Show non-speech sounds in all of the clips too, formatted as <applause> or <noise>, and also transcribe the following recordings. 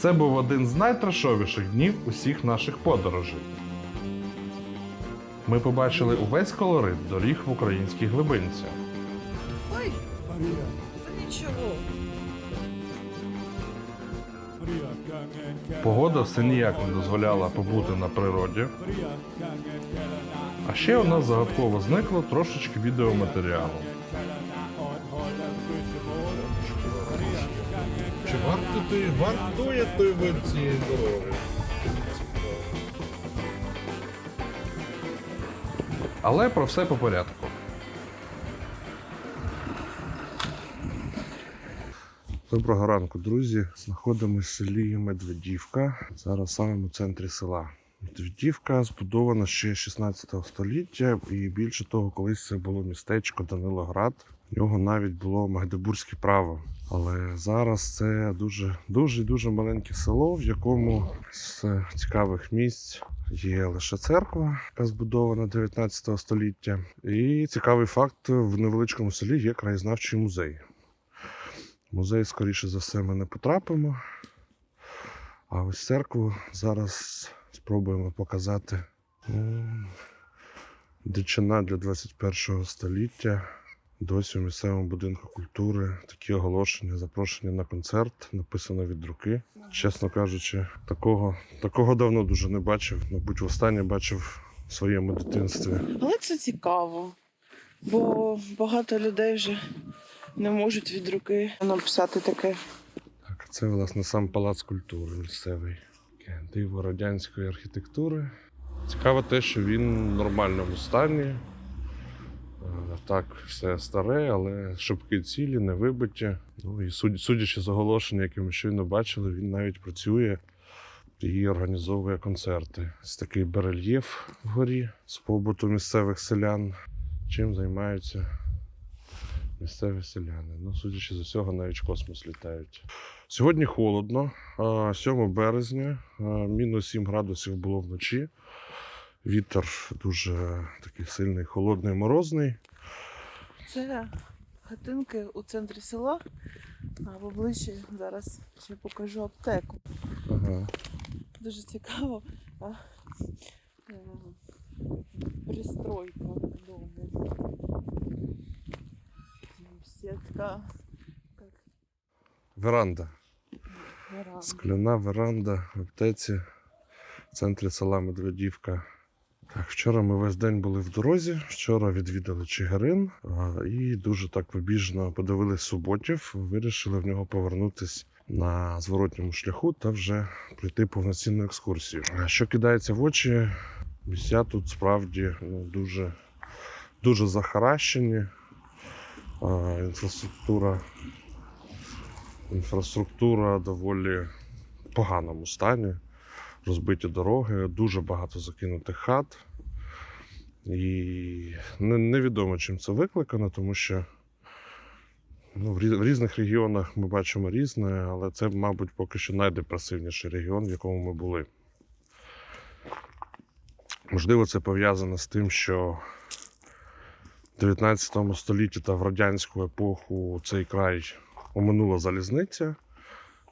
Це був один з найтрешовіших днів усіх наших подорожей. Ми побачили увесь колорит доріг в українській глибинці. Ой, та нічого. Погода все ніяк не дозволяла побути на природі. А ще у нас загадково зникло трошечки відеоматеріалу. Варто той, вартує той вид цієї дороги? Але про все по порядку. Доброго ранку, друзі. Знаходимося в селі Медведівка. Зараз в самому центрі села. Медведівка збудована ще 16 століття, і більше того, колись це було містечко Данилоград. В нього навіть було магдебурзьке право. Але зараз це дуже дуже дуже маленьке село, в якому з цікавих місць є лише церква, яка збудована 19 століття. І цікавий факт: в невеличкому селі є краєзнавчий музей. Музей, скоріше за все, ми не потрапимо. А ось церкву зараз спробуємо показати. Дичина для 21 століття. Досі в місцевому будинку культури такі оголошення, запрошення на концерт, написано від руки. Чесно кажучи, такого, такого давно дуже не бачив. Мабуть, востаннє бачив в своєму дитинстві. Але це цікаво, бо багато людей вже не можуть від руки написати таке. Так, це, власне, сам палац культури місцевий. Диво радянської архітектури. Цікаво те, що він в нормальному стані. Е, Так, все старе, але шибки цілі, не вибиті. Ну і судячи з оголошення, яке ми щойно бачили, він навіть працює і організовує концерти. Ось такий барельєф вгорі з побуту місцевих селян. Чим займаються місцеві селяни. Ну, судячи з усього, навіть космос літають. Сьогодні холодно, а, 7 березня, мінус 7 градусів було вночі. Вітер дуже такий сильний, холодний, морозний. Це хатинки у центрі села, а поближче зараз ще покажу аптеку. Ага. Дуже цікаво. А, е, Пристройка к. Сітка. Веранда. веранда. Скляна веранда в аптеці в центрі села Медведівка. Так, вчора ми весь день були в дорозі. Вчора відвідали Чигирин і дуже так побіжно подивились суботів. Вирішили в нього повернутись на зворотньому шляху та вже пройти повноцінну екскурсію. А Що кидається в очі, місця тут справді ну, дуже, дуже захаращені. Інфраструктура Інфраструктура доволі поганому стані. Розбиті дороги, дуже багато закинутих хат. І невідомо, чим це викликано, тому що ну, в різних регіонах ми бачимо різне, але це, мабуть, поки що найдепресивніший регіон, в якому ми були. Можливо, це пов'язано з тим, що в 19 столітті та в радянську епоху цей край оминула залізниця,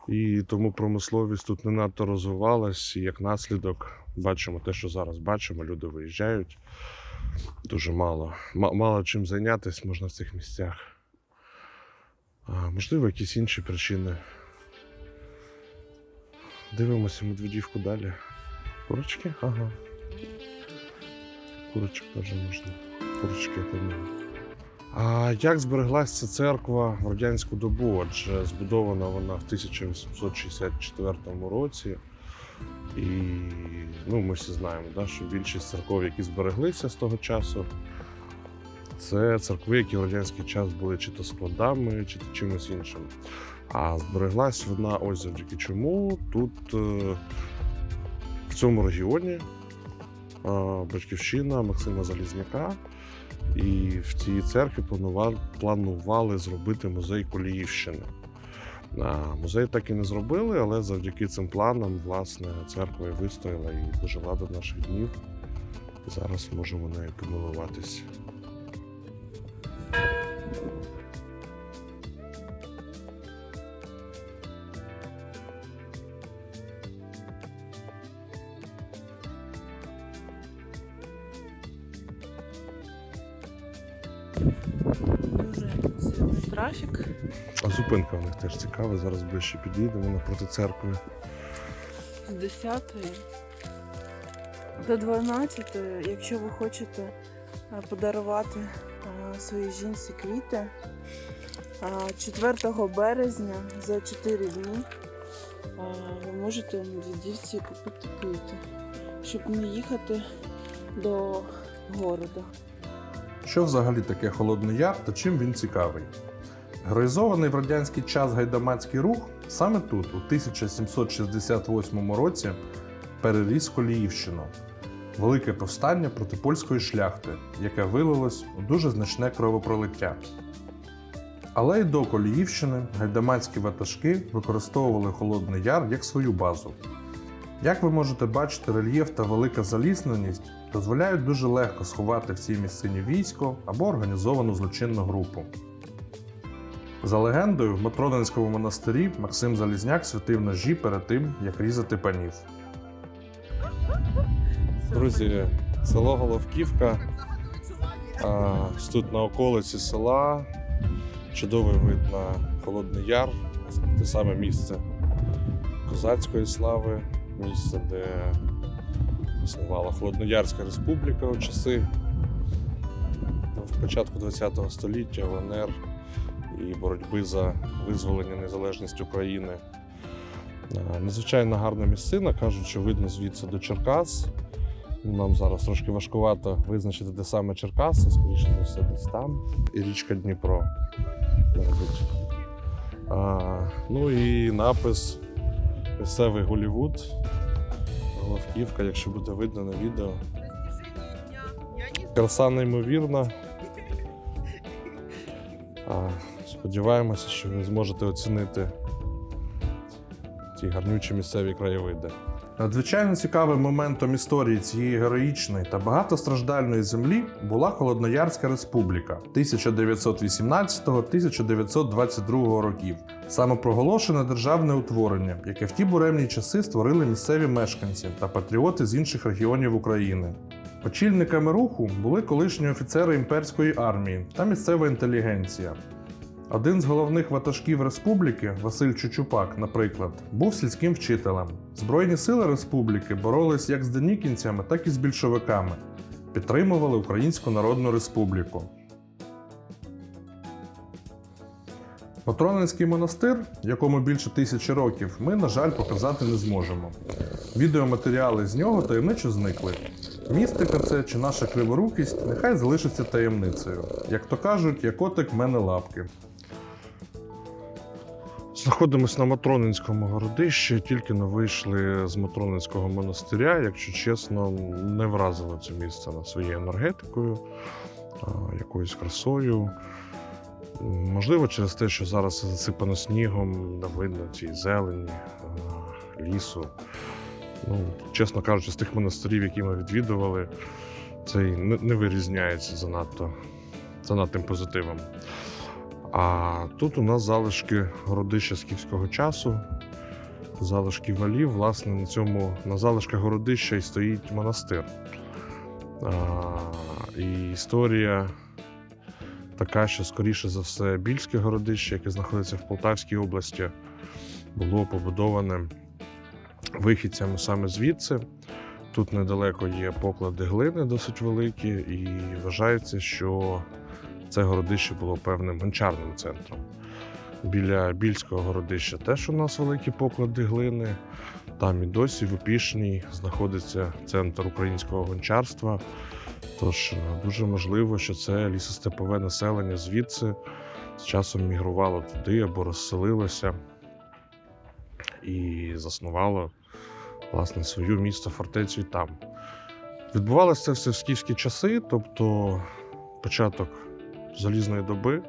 і тому промисловість тут не надто розвивалась. І як наслідок бачимо те, що зараз бачимо, люди виїжджають. Дуже мало. Ма- Мало чим зайнятися можна в цих місцях. А, можливо, якісь інші причини. Дивимося медведівку далі. Курочки? Ага. Курочок теж можна. Курочки там. А як збереглася церква в радянську добу? Адже збудована вона в 1864 році. І ну, ми всі знаємо, да, що більшість церков, які збереглися з того часу, це церкви, які в радянський час були чи то складами, чи то чимось іншим. А збереглась вона ось завдяки чому. Тут е, в цьому регіоні е, батьківщина Максима Залізняка. І в цій церкві планували, планували зробити музей Коліївщини. Музей так і не зробили, але завдяки цим планам, власне, церква і вистояла і дожила до наших днів. Зараз можемо нею помилуватись. Дуже сильний трафік. А зупинка в них теж цікава. Зараз ближче підійдемо напроти церкви. з 10 до 12, якщо ви хочете е, подарувати е, своїй жінці квіти, е, 4 березня за 4 дні е, ви можете Медведівці купити квіти, щоб не їхати до города. Що взагалі таке Холодний Яр та чим він цікавий? Героїзований в радянський час гайдамацький рух саме тут, у 1768 році, переріс Коліївщину. Велике повстання проти польської шляхти, яке вилилось у дуже значне кровопролиття. Але й до Коліївщини гайдамацькі ватажки використовували Холодний Яр як свою базу. Як ви можете бачити, рельєф та велика залісненість дозволяють дуже легко сховати в цій місцині військо або організовану злочинну групу. За легендою, в Матронинському монастирі Максим Залізняк святив ножі перед тим, як різати панів. Друзі, село Головківка. А, тут на околиці села. Чудовий вид на Холодний Яр. Те саме місце козацької слави, місце, де існувала Холодноярська республіка у часи в початку ХХ століття ЛНР і боротьби за визволення незалежність України. А, Надзвичайно гарна місцина, кажуть, що видно звідси до Черкас. Нам зараз трошки важкувато визначити, де саме Черкаси, скоріше за все, десь там. І річка Дніпро. А, ну і напис Місцевий Голівуд. Головківка, якщо буде видно на відео. Краса неймовірна. Сподіваємося, що ви зможете оцінити ті гарнючі місцеві краєвиди. Надзвичайно цікавим моментом історії цієї героїчної та багатостраждальної землі була Холодноярська республіка 1918-1922 років. Самопроголошене державне утворення, яке в ті буремні часи створили місцеві мешканці та патріоти з інших регіонів України. Очільниками руху були колишні офіцери імперської армії та місцева інтелігенція. Один з головних ватажків республіки, Василь Чучупак, наприклад, був сільським вчителем. Збройні сили республіки боролись як з денікінцями, так і з більшовиками, підтримували Українську Народну Республіку. Матронинський монастир, якому більше тисячі років, ми, на жаль, показати не зможемо. Відеоматеріали з нього таємничо зникли. Містика це чи наша криворукість, нехай залишиться таємницею. Як то кажуть, я котик мене лапки. Знаходимось на Матронинському городищі, тільки не вийшли з Матронинського монастиря. Якщо чесно, не вразило це місце на своєю енергетикою, якоюсь красою. Можливо, через те, що зараз засипано снігом, не видно цієї зелені, лісу. Ну, чесно кажучи, з тих монастирів, які ми відвідували, цей не, вирізняється занадто, занадтим позитивом. А тут у нас залишки городища скіфського часу, залишки валів. Власне, на цьому на залишках городища і стоїть монастир. А, і історія така, що, скоріше за все, більське городище, яке знаходиться в Полтавській області, було побудоване вихідцями саме звідси. Тут недалеко є поклади глини досить великі, і вважається, що це городище було певним гончарним центром. Біля більського городища теж у нас великі поклади глини. Там і досі в Опішній знаходиться центр українського гончарства. Тож е, дуже можливо, що це лісостепове населення звідси з часом мігрувало туди або розселилося і заснувало власне свою місто фортецю і там. Відбувалося це все в скіфські часи, тобто початок залізної доби.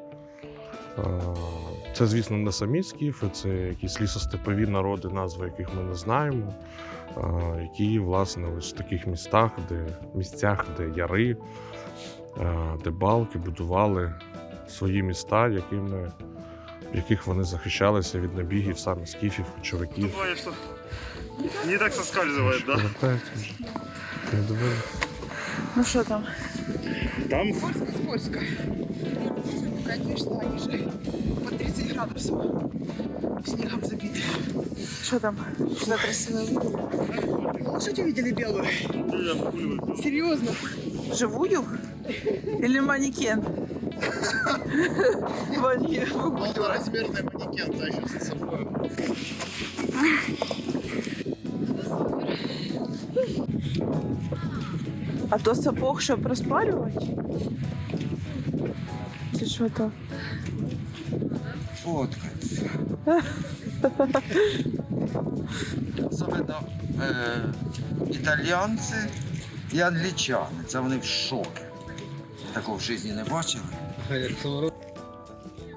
Це, звісно, не самі скіфи, це якісь лісостепові народи, назви яких ми не знаємо, які, власне, ось в таких містах, де місцях, де яри, де балки будували свої міста, якими, в яких вони захищалися від набігів саме скіфів, кочовиків. Не так соскальзывает, да? Ну що там? Там Скользко, скользко. Конечно, они же по 30 градусов снегом забиты. Что там? Что красиво видели? Лошадь увидели белую? Серьезно? Живую? Или манекен? Полноразмерный манекен тащит за собой. А то сапог, щоб розпалювати? Що то? фоткаться. Особливо е, італійці і англічани. Це вони в шокі. Такого в житті не бачили.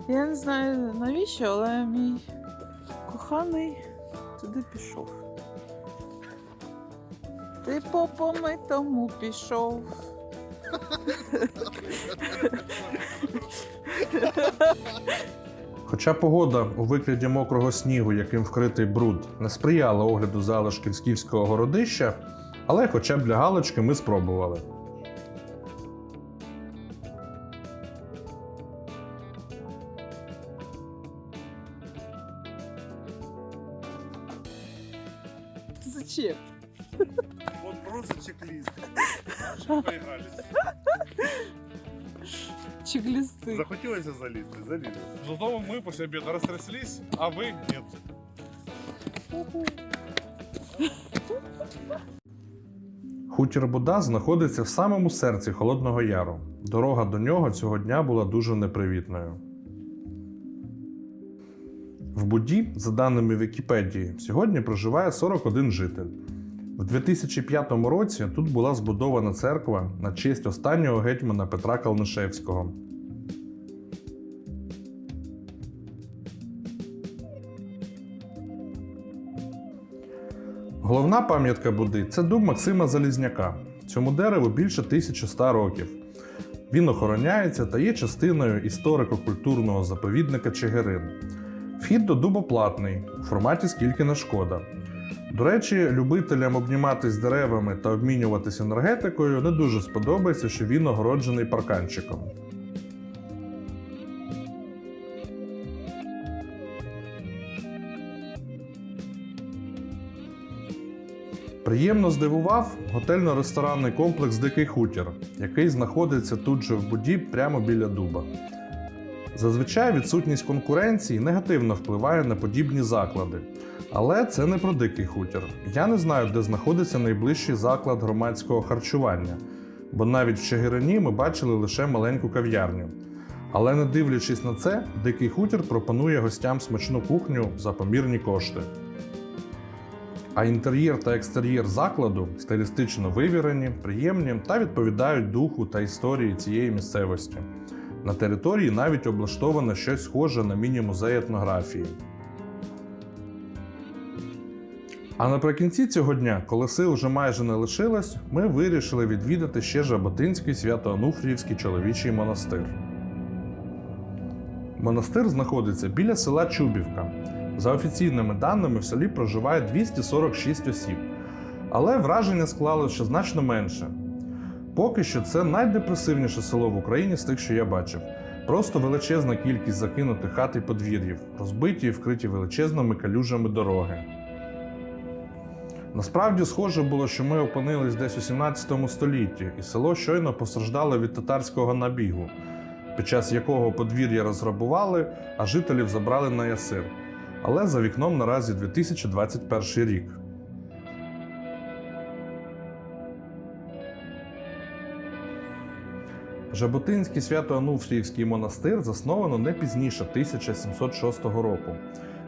Я не знаю навіщо, але мій коханий туди пішов. Ти по помитому пішов. Хоча погода у вигляді мокрого снігу, яким вкритий бруд, не сприяла огляду залишків скіфського городища, але хоча б для галочки ми спробували. Зачем? Вот просто чек-лист. Поіграли. <laughs> Чек-листи. Захотілося залізти, залізли. Зато мы после обеда растряслись, а вы нет. Хутір Буда знаходиться в самому серці Холодного Яру. Дорога до нього цього дня була дуже непривітною. В Буді, за даними Вікіпедії, сьогодні проживає 41 житель. В 2005 році тут була збудована церква на честь останнього гетьмана Петра Калнишевського. Головна пам'ятка Буди це дуб Максима Залізняка. Цьому дереву більше 1100 років. Він охороняється та є частиною історико-культурного заповідника Чигирин. Вхід до дуба платний у форматі скільки на шкода. До речі, любителям обніматись деревами та обмінюватись енергетикою не дуже сподобається, що він огороджений парканчиком. Приємно здивував готельно-ресторанний комплекс Дикий Хутір, який знаходиться тут же в буді прямо біля дуба. Зазвичай відсутність конкуренції негативно впливає на подібні заклади. Але це не про дикий хутір. Я не знаю, де знаходиться найближчий заклад громадського харчування, бо навіть в Чигирині ми бачили лише маленьку кав'ярню. Але не дивлячись на це, дикий хутір пропонує гостям смачну кухню за помірні кошти. А інтер'єр та екстер'єр закладу стилістично вивірені, приємні та відповідають духу та історії цієї місцевості. На території навіть облаштовано щось схоже на міні-музей етнографії. А наприкінці цього дня, коли сил вже майже не лишилось, ми вирішили відвідати ще Жаботинський Свято-Онуфріївський чоловічий монастир. Монастир знаходиться біля села Чубівка. За офіційними даними, в селі проживає 246 осіб, але враження склало, що значно менше. Поки що це найдепресивніше село в Україні з тих, що я бачив. Просто величезна кількість закинутих хат і подвір'їв, розбиті і вкриті величезними калюжами дороги. Насправді схоже було, що ми опинились десь у 17 столітті, і село щойно постраждало від татарського набігу, під час якого подвір'я розграбували, а жителів забрали на ясир. Але за вікном наразі 2021 рік. Жаботинський свято-Ануфріївський монастир засновано не пізніше 1706 року.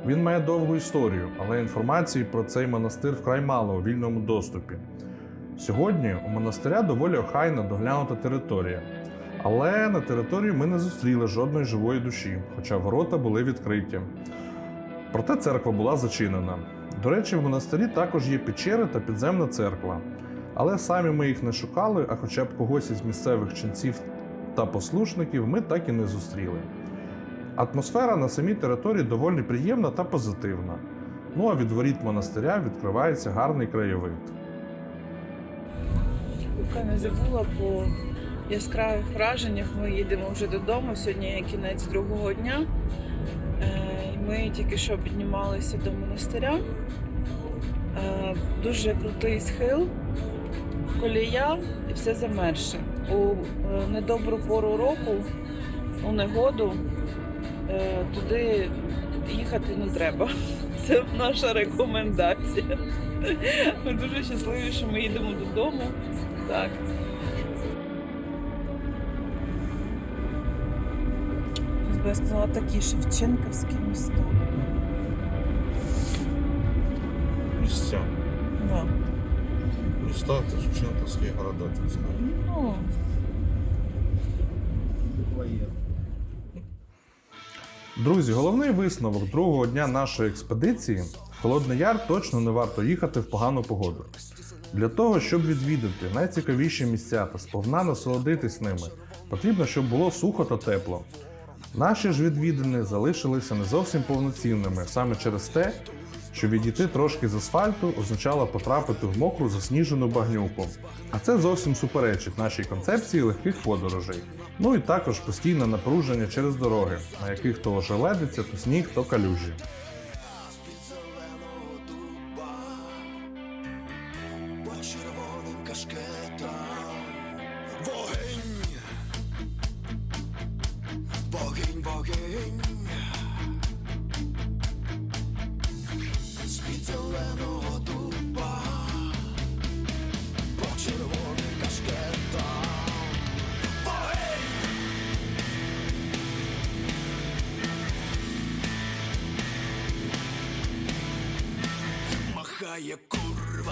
Він має довгу історію, але інформації про цей монастир вкрай мало у вільному доступі. Сьогодні у монастиря доволі охайна доглянута територія. Але на території ми не зустріли жодної живої душі, хоча ворота були відкриті. Проте церква була зачинена. До речі, в монастирі також є печери та підземна церква. Але самі ми їх не шукали, а хоча б когось із місцевих ченців та послушників ми так і не зустріли. Атмосфера на самій території доволі приємна та позитивна. Ну а від воріт монастиря відкривається гарний краєвид. Поки не забула по яскравих враженнях. Ми їдемо вже додому. Сьогодні кінець другого дня. Е, Ми тільки що піднімалися до монастиря. Е, Дуже крутий схил, колія і все замерше. У е, недобру пору року, у негоду, туди їхати не треба. <laughs> Це наша рекомендація. Ми дуже щасливі, що ми їдемо додому. Так. Я сказала такі Шевченківські міста. Місця. Да. Міста це Шевченківські города, так сказати. Ну, Друзі, головний висновок другого дня нашої експедиції Холодний Яр точно не варто їхати в погану погоду. Для того, щоб відвідати найцікавіші місця та сповна насолодитись ними, потрібно, щоб було сухо та тепло. Наші ж відвідини залишилися не зовсім повноцінними саме через те, що відійти трошки з асфальту означало потрапити в мокру засніжену багнюку. А це зовсім суперечить нашій концепції легких подорожей. Ну і також постійне напруження через дороги, на яких то ожеледиться, то сніг, то калюжі.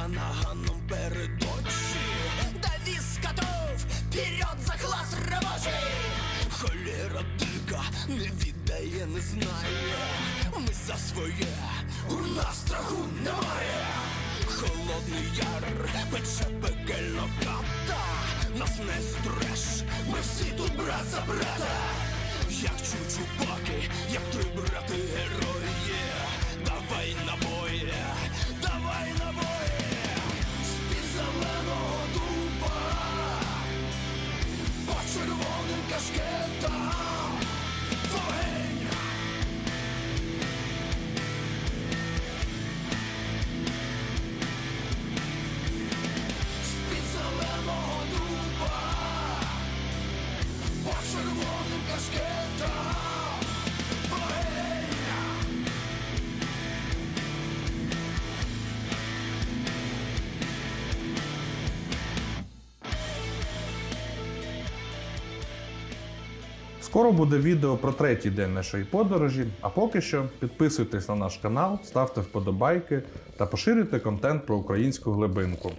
Курва наганом перед очі Дави скотов, вперед за клас робочий Холера дика, не віддає, не знає. Ми за своє, у нас страху немає. Холодний яр, пече пекельно ката Нас не стреш, ми всі тут брат за брата Скоро буде відео про третій день нашої подорожі. А поки що підписуйтесь на наш канал, ставте вподобайки та поширюйте контент про українську глибинку.